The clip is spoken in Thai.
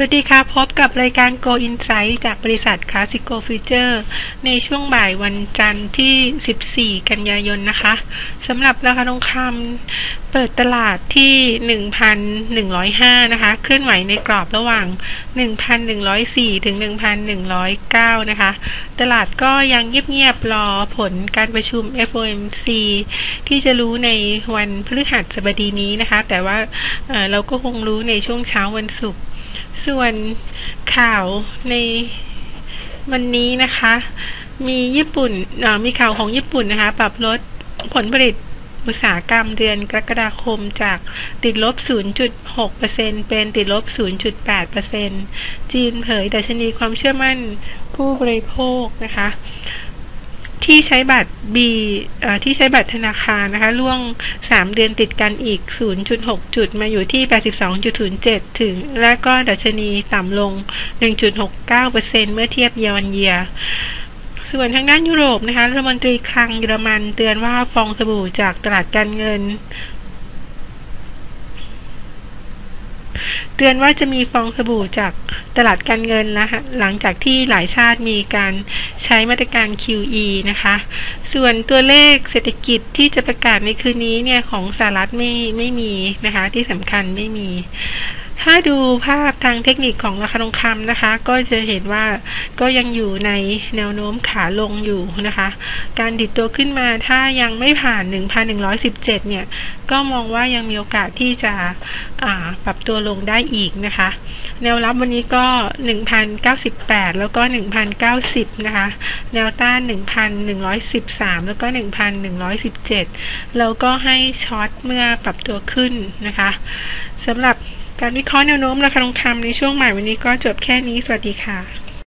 สวัสดีค่ะ พบกับรายการ Go Insight จากบริษัท Classico Future ในช่วงบ่ายวันจันทร์ที่ 14 กันยายนนะคะสำหรับราคาทองคำเปิดตลาดที่ 1,105 นะคะ เคลื่อนไหวในกรอบระหว่าง 1,104 ถึง 1,109 นะคะ ตลาดก็ยังเงียบๆรอผลการประชุม FOMC ที่จะรู้ในวันพฤหัสบดีนี้นะคะ แต่ว่าเเราก็คงรู้ในช่วงเช้าวันศุกร์ ส่วนข่าวในวันนี้นะคะ มีญี่ปุ่นมีข่าวของญี่ปุ่นนะคะ ปรับลดผลผลิตอุตสาหกรรมเดือนกรกฎาคมจากติดลบ 0.6%เป็นติดลบ 0.8%จีนเผยดัชนีความเชื่อมั่นผู้บริโภคนะคะ ที่ใช้บัตร B ที่ใช้บัตรธนาคารนะคะล่วง 3 เดือนติดกันอีก 0.6 จุดมาอยู่ที่ 82.07 ถึง และก็ดัชนีต่ำลง 1.69%เมื่อเทียบเยอนเยียส่วนทางด้านยุโรปนะคะรัฐมนตรีคลังเยอรมันเตือนว่าฟองสบู่จากตลาดการเงิน เตือนว่าจะมีฟองสบู่จากตลาดการเงินนะคะหลังจากที่หลายชาติมีการใช้มาตรการ QE นะคะ ส่วนตัวเลขเศรษฐกิจที่จะประกาศในคืนนี้เนี่ยของสหรัฐไม่ไม่มีนะคะที่สำคัญไม่มี ถ้าดูภาพทางเทคนิคของราคาทองคำนะคะ ก็จะเห็นว่าก็ยังอยู่ในแนวโน้มขาลงอยู่นะคะ การดิดตัวขึ้นมาถ้ายังไม่ผ่าน 1,117 เนี่ย ก็มองว่ายังมีโอกาสที่จะปรับตัวลงได้อีกนะคะ แนวรับวันนี้ก็ 1,098 แล้วก็ 1,090 นะคะ แนวต้าน 1,113 แล้วก็ 1,117 แล้วก็ให้ช็อตเมื่อปรับตัวขึ้นนะคะสำหรับ การวิเคราะห์แนวโน้มราคาทองคำในช่วงใหม่วันนี้ก็จบแค่นี้ สวัสดีค่ะ